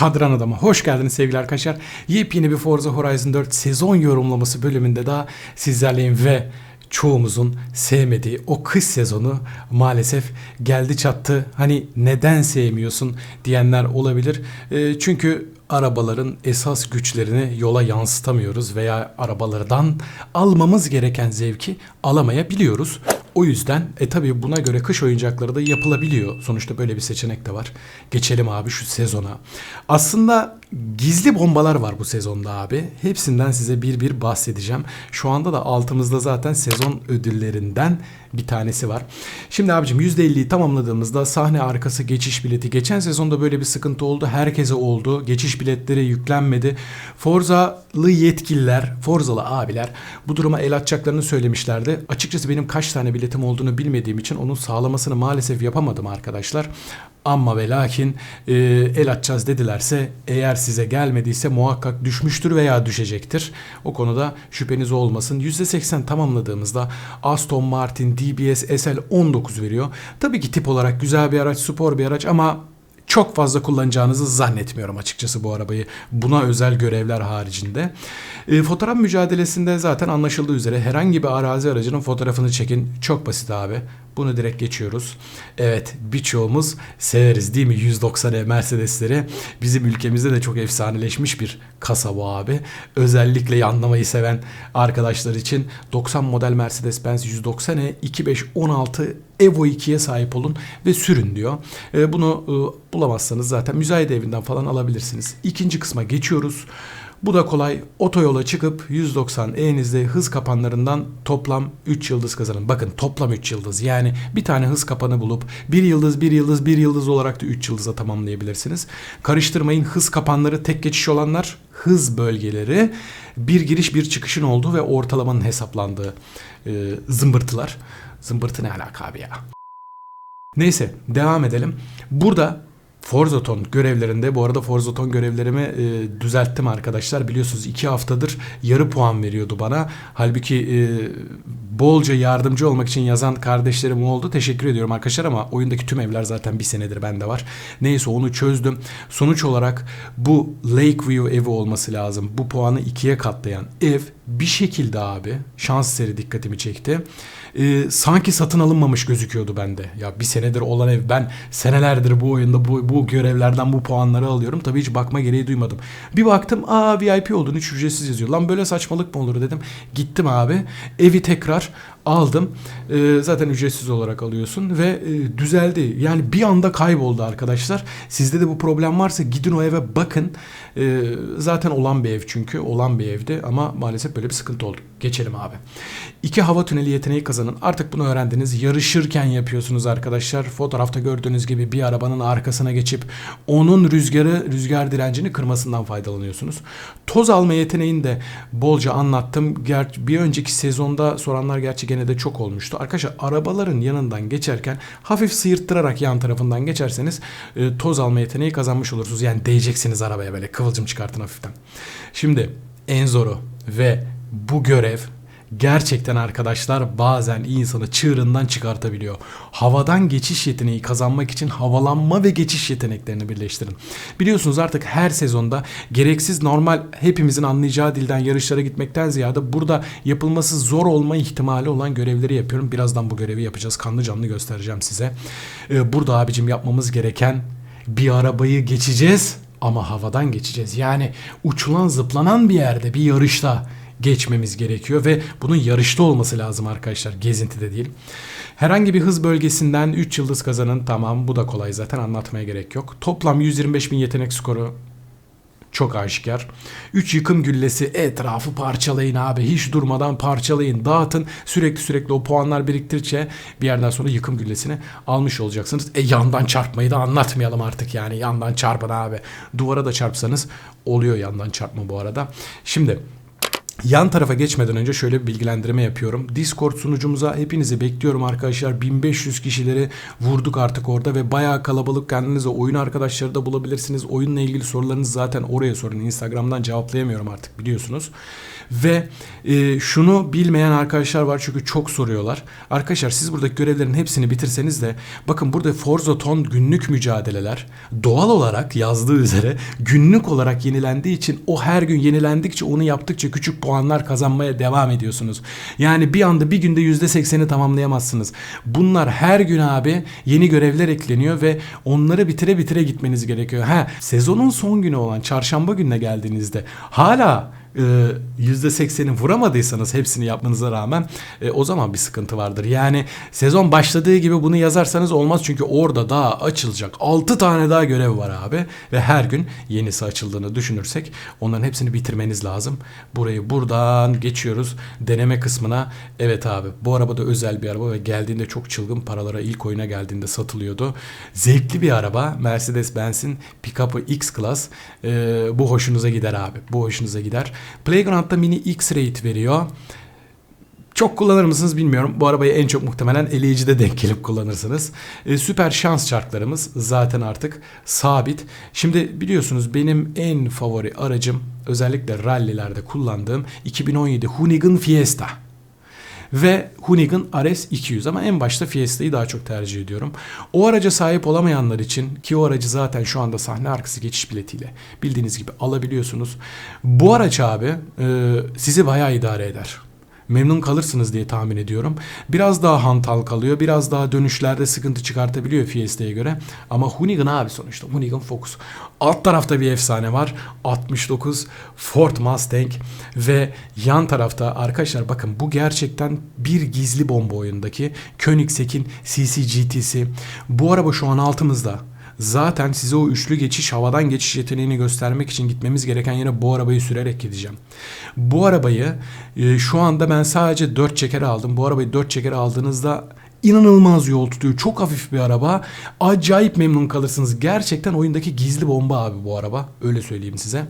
Kadran Adam'a hoş geldiniz sevgili arkadaşlar. Yepyeni bir Forza Horizon 4 sezon yorumlaması bölümünde daha sizlerleyim ve çoğumuzun sevmediği o kış sezonu maalesef geldi çattı. Hani neden sevmiyorsun diyenler olabilir. E, çünkü arabaların esas güçlerini yola yansıtamıyoruz veya arabalardan almamız gereken zevki alamayabiliyoruz. O yüzden e tabi buna göre kış oyuncakları da yapılabiliyor. Sonuçta böyle bir seçenek de var. Geçelim abi şu sezona. Aslında gizli bombalar var bu sezonda abi. Hepsinden size bir bir bahsedeceğim. Şu anda da altımızda zaten sezon ödüllerinden bir tanesi var. Şimdi abicim %50'yi tamamladığımızda sahne arkası geçiş bileti. Geçen sezonda böyle bir sıkıntı oldu. Herkese oldu. Geçiş biletleri yüklenmedi. Forzalı yetkililer, Forzalı abiler bu duruma el atacaklarını söylemişlerdi. Açıkçası benim kaç tane biletim olduğunu bilmediğim için onun sağlamasını maalesef yapamadım arkadaşlar. Ama ve lakin e, el atacağız dedilerse eğer size gelmediyse muhakkak düşmüştür veya düşecektir. O konuda şüpheniz olmasın. %80 tamamladığımızda Aston Martin DBS SL19 veriyor. Tabii ki tip olarak güzel bir araç, spor bir araç ama çok fazla kullanacağınızı zannetmiyorum açıkçası bu arabayı. Buna özel görevler haricinde. E, fotoğraf mücadelesinde zaten anlaşıldığı üzere herhangi bir arazi aracının fotoğrafını çekin. Çok basit abi. Bunu direkt geçiyoruz. Evet birçoğumuz severiz değil mi 190E Mercedesleri. Bizim ülkemizde de çok efsaneleşmiş bir kasa bu abi. Özellikle yanlamayı seven arkadaşlar için 90 model Mercedes-Benz 190E 2516 Evo 2'ye sahip olun ve sürün diyor. E, bunu e, bulamazsanız zaten müzayede evinden falan alabilirsiniz. İkinci kısma geçiyoruz. Bu da kolay. Otoyola çıkıp 190 E'nizde hız kapanlarından toplam 3 yıldız kazanın. Bakın toplam 3 yıldız. Yani bir tane hız kapanı bulup 1 yıldız, 1 yıldız, 1 yıldız olarak da 3 yıldıza tamamlayabilirsiniz. Karıştırmayın hız kapanları tek geçiş olanlar hız bölgeleri bir giriş bir çıkışın olduğu ve ortalamanın hesaplandığı e, zımbırtılar. Zımbırtı ne alaka abi ya? Neyse devam edelim. Burada Forzaton görevlerinde bu arada Forzaton görevlerimi e, düzelttim arkadaşlar. Biliyorsunuz iki haftadır yarı puan veriyordu bana. Halbuki e, bolca yardımcı olmak için yazan kardeşlerim oldu. Teşekkür ediyorum arkadaşlar ama oyundaki tüm evler zaten bir senedir bende var. Neyse onu çözdüm. Sonuç olarak bu Lakeview evi olması lazım. Bu puanı ikiye katlayan ev bir şekilde abi şans seri dikkatimi çekti. Ee, sanki satın alınmamış gözüküyordu bende. Ya bir senedir olan ev ben senelerdir bu oyunda bu, bu görevlerden bu puanları alıyorum. Tabii hiç bakma gereği duymadım. Bir baktım aa VIP olduğunu hiç ücretsiz yazıyor. Lan böyle saçmalık mı olur dedim. Gittim abi evi tekrar aldım. Ee, zaten ücretsiz olarak alıyorsun ve e, düzeldi. Yani bir anda kayboldu arkadaşlar. Sizde de bu problem varsa gidin o eve bakın. Ee, zaten olan bir ev çünkü. Olan bir evdi ama maalesef böyle bir sıkıntı oldu. Geçelim abi. İki hava tüneli yeteneği kazanın. Artık bunu öğrendiniz. Yarışırken yapıyorsunuz arkadaşlar. Fotoğrafta gördüğünüz gibi bir arabanın arkasına geçip onun rüzgarı, rüzgar direncini kırmasından faydalanıyorsunuz. Toz alma yeteneğini de bolca anlattım. Ger bir önceki sezonda soranlar gerçi gene de çok olmuştu. Arkadaşlar arabaların yanından geçerken hafif sıyırttırarak yan tarafından geçerseniz e, toz alma yeteneği kazanmış olursunuz. Yani değeceksiniz arabaya böyle kıvılcım çıkartın hafiften. Şimdi en zoru ve bu görev gerçekten arkadaşlar bazen insanı çığırından çıkartabiliyor. Havadan geçiş yeteneği kazanmak için havalanma ve geçiş yeteneklerini birleştirin. Biliyorsunuz artık her sezonda gereksiz normal hepimizin anlayacağı dilden yarışlara gitmekten ziyade burada yapılması zor olma ihtimali olan görevleri yapıyorum. Birazdan bu görevi yapacağız. Kanlı canlı göstereceğim size. Ee, burada abicim yapmamız gereken bir arabayı geçeceğiz ama havadan geçeceğiz. Yani uçulan zıplanan bir yerde bir yarışta geçmemiz gerekiyor ve bunun yarışta olması lazım arkadaşlar gezintide değil. Herhangi bir hız bölgesinden 3 yıldız kazanın tamam bu da kolay zaten anlatmaya gerek yok. Toplam 125 bin yetenek skoru çok aşikar. 3 yıkım güllesi etrafı parçalayın abi. Hiç durmadan parçalayın. Dağıtın. Sürekli sürekli o puanlar biriktirdikçe bir yerden sonra yıkım güllesini almış olacaksınız. E yandan çarpmayı da anlatmayalım artık yani. Yandan çarpın abi. Duvara da çarpsanız oluyor yandan çarpma bu arada. Şimdi Yan tarafa geçmeden önce şöyle bir bilgilendirme yapıyorum. Discord sunucumuza hepinizi bekliyorum arkadaşlar. 1500 kişileri vurduk artık orada ve bayağı kalabalık kendinize oyun arkadaşları da bulabilirsiniz. Oyunla ilgili sorularınızı zaten oraya sorun. Instagram'dan cevaplayamıyorum artık biliyorsunuz. Ve e, şunu bilmeyen arkadaşlar var çünkü çok soruyorlar. Arkadaşlar siz buradaki görevlerin hepsini bitirseniz de bakın burada Forza Ton günlük mücadeleler doğal olarak yazdığı üzere günlük olarak yenilendiği için o her gün yenilendikçe onu yaptıkça küçük puanlar kazanmaya devam ediyorsunuz. Yani bir anda bir günde %80'i tamamlayamazsınız. Bunlar her gün abi yeni görevler ekleniyor ve onları bitire bitire gitmeniz gerekiyor. Ha sezonun son günü olan çarşamba gününe geldiğinizde hala %80'i vuramadıysanız hepsini yapmanıza rağmen e, o zaman bir sıkıntı vardır. Yani sezon başladığı gibi bunu yazarsanız olmaz çünkü orada daha açılacak 6 tane daha görev var abi ve her gün yenisi açıldığını düşünürsek onların hepsini bitirmeniz lazım. Burayı buradan geçiyoruz deneme kısmına. Evet abi bu araba da özel bir araba ve geldiğinde çok çılgın paralara ilk oyuna geldiğinde satılıyordu. Zevkli bir araba Mercedes-Benz'in pick-up'ı X-Class. E, bu hoşunuza gider abi. Bu hoşunuza gider. Playground'da mini X-Rate veriyor. Çok kullanır mısınız bilmiyorum. Bu arabayı en çok muhtemelen eleyicide denk gelip kullanırsınız. E, süper şans çarklarımız zaten artık sabit. Şimdi biliyorsunuz benim en favori aracım özellikle rallilerde kullandığım 2017 Hoonigan Fiesta ve Hoonigan RS 200 ama en başta Fiesta'yı daha çok tercih ediyorum. O araca sahip olamayanlar için ki o aracı zaten şu anda sahne arkası geçiş biletiyle bildiğiniz gibi alabiliyorsunuz. Bu araç abi e, sizi bayağı idare eder memnun kalırsınız diye tahmin ediyorum. Biraz daha hantal kalıyor. Biraz daha dönüşlerde sıkıntı çıkartabiliyor Fiesta'ya göre. Ama Hoonigan abi sonuçta. Hoonigan Focus. Alt tarafta bir efsane var. 69 Ford Mustang ve yan tarafta arkadaşlar bakın bu gerçekten bir gizli bomba oyundaki Koenigsegg'in CC GT'si. Bu araba şu an altımızda. Zaten size o üçlü geçiş havadan geçiş yeteneğini göstermek için gitmemiz gereken yere bu arabayı sürerek gideceğim. Bu arabayı e, şu anda ben sadece 4 çeker aldım. Bu arabayı 4 çeker aldığınızda inanılmaz yol tutuyor. Çok hafif bir araba. Acayip memnun kalırsınız. Gerçekten oyundaki gizli bomba abi bu araba. Öyle söyleyeyim size.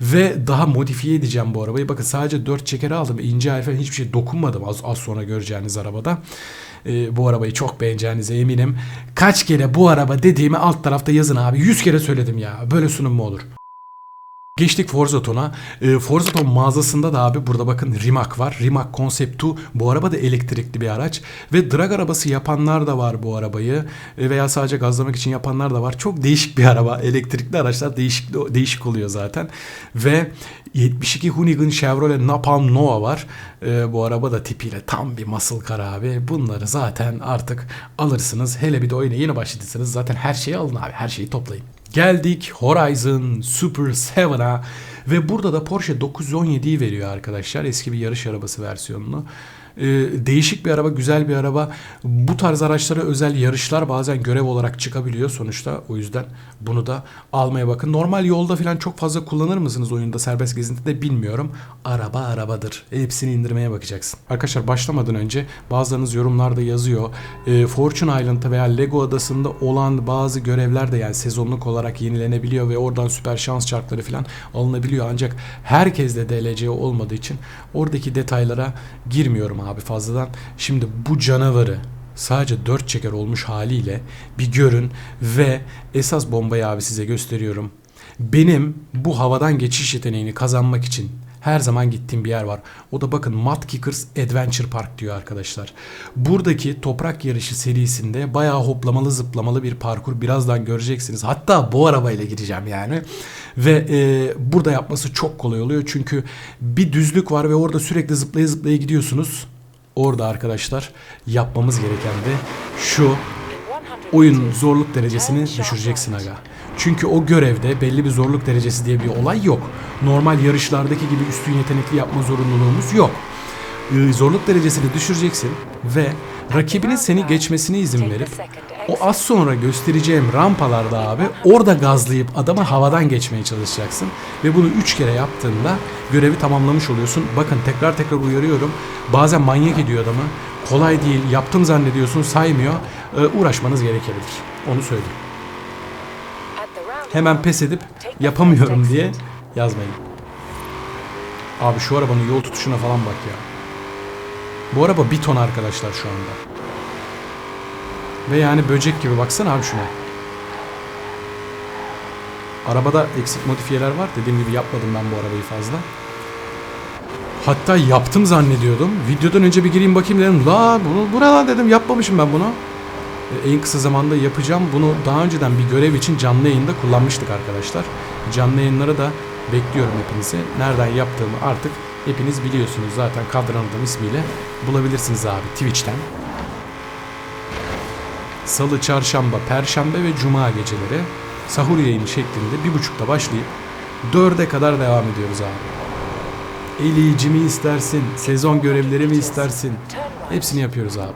Ve daha modifiye edeceğim bu arabayı. Bakın sadece 4 çeker aldım. İnce falan hiçbir şey dokunmadım az, az sonra göreceğiniz arabada e, bu arabayı çok beğeneceğinize eminim. Kaç kere bu araba dediğimi alt tarafta yazın abi. 100 kere söyledim ya. Böyle sunum mu olur? Geçtik Forzaton'a. E, Forzaton mağazasında da abi burada bakın Rimac var. Rimac Concept 2 bu araba da elektrikli bir araç. Ve drag arabası yapanlar da var bu arabayı. E, veya sadece gazlamak için yapanlar da var. Çok değişik bir araba. Elektrikli araçlar değişik değişik oluyor zaten. Ve 72 Hoonigan Chevrolet Napalm Nova var. E, bu araba da tipiyle tam bir muscle car abi. Bunları zaten artık alırsınız. Hele bir de oyuna yeni başladıysanız zaten her şeyi alın abi. Her şeyi toplayın. Geldik Horizon Super 7'a ve burada da Porsche 917'yi veriyor arkadaşlar. Eski bir yarış arabası versiyonunu. Ee, değişik bir araba, güzel bir araba. Bu tarz araçlara özel yarışlar bazen görev olarak çıkabiliyor sonuçta. O yüzden bunu da almaya bakın. Normal yolda falan çok fazla kullanır mısınız oyunda serbest gezintide bilmiyorum. Araba arabadır. Hepsini indirmeye bakacaksın. Arkadaşlar başlamadan önce bazılarınız yorumlarda yazıyor. E, Fortune Island'da veya Lego adasında olan bazı görevler de yani sezonluk olarak yenilenebiliyor ve oradan süper şans çarkları falan alınabiliyor. Ancak herkes de DLC olmadığı için oradaki detaylara girmiyorum abi fazladan. Şimdi bu canavarı sadece 4 çeker olmuş haliyle bir görün ve esas bombayı abi size gösteriyorum. Benim bu havadan geçiş yeteneğini kazanmak için her zaman gittiğim bir yer var. O da bakın Mud Kickers Adventure Park diyor arkadaşlar. Buradaki toprak yarışı serisinde bayağı hoplamalı zıplamalı bir parkur birazdan göreceksiniz. Hatta bu arabayla gideceğim yani. Ve e, burada yapması çok kolay oluyor. Çünkü bir düzlük var ve orada sürekli zıplaya zıplaya gidiyorsunuz. Orada arkadaşlar yapmamız gereken de şu oyun zorluk derecesini düşüreceksin aga. Çünkü o görevde belli bir zorluk derecesi diye bir olay yok. Normal yarışlardaki gibi üstün yetenekli yapma zorunluluğumuz yok. Ee, zorluk derecesini düşüreceksin ve rakibinin seni geçmesine izin verip o az sonra göstereceğim rampalarda abi orada gazlayıp adama havadan geçmeye çalışacaksın. Ve bunu 3 kere yaptığında görevi tamamlamış oluyorsun. Bakın tekrar tekrar uyarıyorum. Bazen manyak ediyor adamı. Kolay değil. Yaptım zannediyorsun saymıyor. Ee, uğraşmanız gerekebilir. Onu söyleyeyim. Hemen pes edip yapamıyorum diye yazmayın. Abi şu arabanın yol tutuşuna falan bak ya. Bu araba bir ton arkadaşlar şu anda. Ve yani böcek gibi baksana abi şuna. Arabada eksik modifiyeler var. Dediğim gibi yapmadım ben bu arabayı fazla. Hatta yaptım zannediyordum. Videodan önce bir gireyim bakayım dedim. La bunu bu ne lan dedim. Yapmamışım ben bunu. E, En kısa zamanda yapacağım. Bunu daha önceden bir görev için canlı yayında kullanmıştık arkadaşlar. Canlı yayınları da bekliyorum hepinizi. Nereden yaptığımı artık hepiniz biliyorsunuz. Zaten kadrandım ismiyle bulabilirsiniz abi Twitch'ten. Salı, çarşamba, perşembe ve cuma geceleri sahur yayını şeklinde bir buçukta başlayıp dörde kadar devam ediyoruz abi. Elici mi istersin, sezon görevleri mi istersin? Hepsini yapıyoruz abi.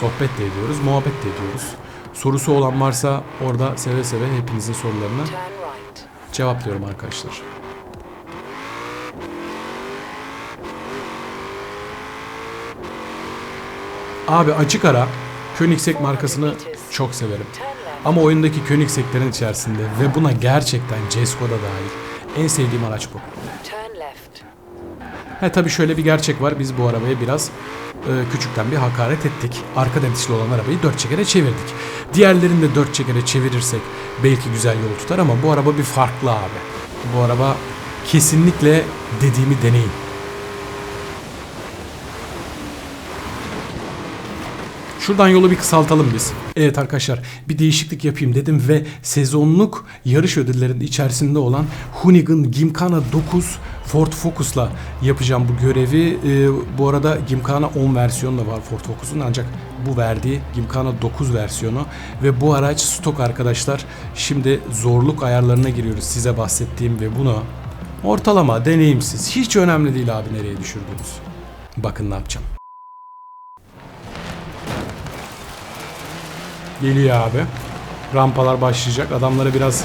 Sohbet de ediyoruz, muhabbet de ediyoruz. Sorusu olan varsa orada seve seve hepinizin sorularını cevaplıyorum arkadaşlar. Abi açık ara Koenigsegg markasını çok severim. Ama oyundaki Koenigsegg'lerin içerisinde ve buna gerçekten Cesko'da dahil en sevdiğim araç bu. He tabii şöyle bir gerçek var. Biz bu arabaya biraz e, küçükten bir hakaret ettik. Arka dentişli olan arabayı dört çekere çevirdik. Diğerlerini de dört çekere çevirirsek belki güzel yol tutar ama bu araba bir farklı abi. Bu araba kesinlikle dediğimi deneyin. Şuradan yolu bir kısaltalım biz. Evet arkadaşlar bir değişiklik yapayım dedim ve sezonluk yarış ödüllerinin içerisinde olan Hoonigan Gymkhana 9 Ford Focus'la yapacağım bu görevi. Ee, bu arada Gymkhana 10 versiyonu da var Ford Focus'un ancak bu verdiği Gymkhana 9 versiyonu ve bu araç stok arkadaşlar. Şimdi zorluk ayarlarına giriyoruz size bahsettiğim ve bunu ortalama deneyimsiz hiç önemli değil abi nereye düşürdünüz. Bakın ne yapacağım. Geliyor abi. Rampalar başlayacak. Adamlara biraz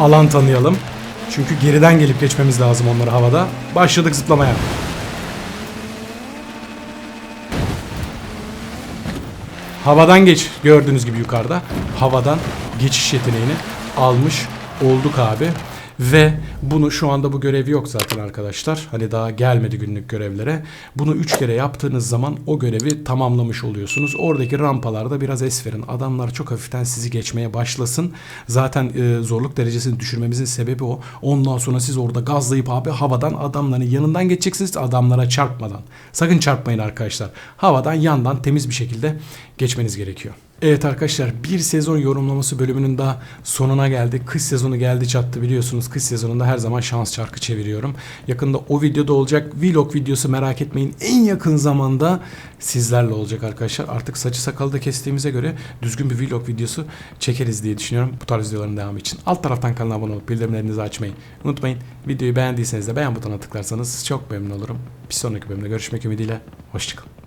alan tanıyalım. Çünkü geriden gelip geçmemiz lazım onları havada. Başladık zıplamaya. Havadan geç. Gördüğünüz gibi yukarıda. Havadan geçiş yeteneğini almış olduk abi. Ve bunu şu anda bu görev yok zaten arkadaşlar. Hani daha gelmedi günlük görevlere. Bunu 3 kere yaptığınız zaman o görevi tamamlamış oluyorsunuz. Oradaki rampalarda biraz es verin. Adamlar çok hafiften sizi geçmeye başlasın. Zaten e, zorluk derecesini düşürmemizin sebebi o. Ondan sonra siz orada gazlayıp abi havadan adamların yanından geçeceksiniz adamlara çarpmadan. Sakın çarpmayın arkadaşlar. Havadan yandan temiz bir şekilde geçmeniz gerekiyor. Evet arkadaşlar bir sezon yorumlaması bölümünün daha sonuna geldik. Kış sezonu geldi çattı biliyorsunuz. Kış sezonunda her zaman şans çarkı çeviriyorum. Yakında o videoda olacak. Vlog videosu merak etmeyin. En yakın zamanda sizlerle olacak arkadaşlar. Artık saçı sakalı da kestiğimize göre düzgün bir vlog videosu çekeriz diye düşünüyorum. Bu tarz videoların devamı için. Alt taraftan kanala abone olup bildirimlerinizi açmayı unutmayın. Videoyu beğendiyseniz de beğen butonuna tıklarsanız çok memnun olurum. Bir sonraki bölümde görüşmek ümidiyle. Hoşçakalın.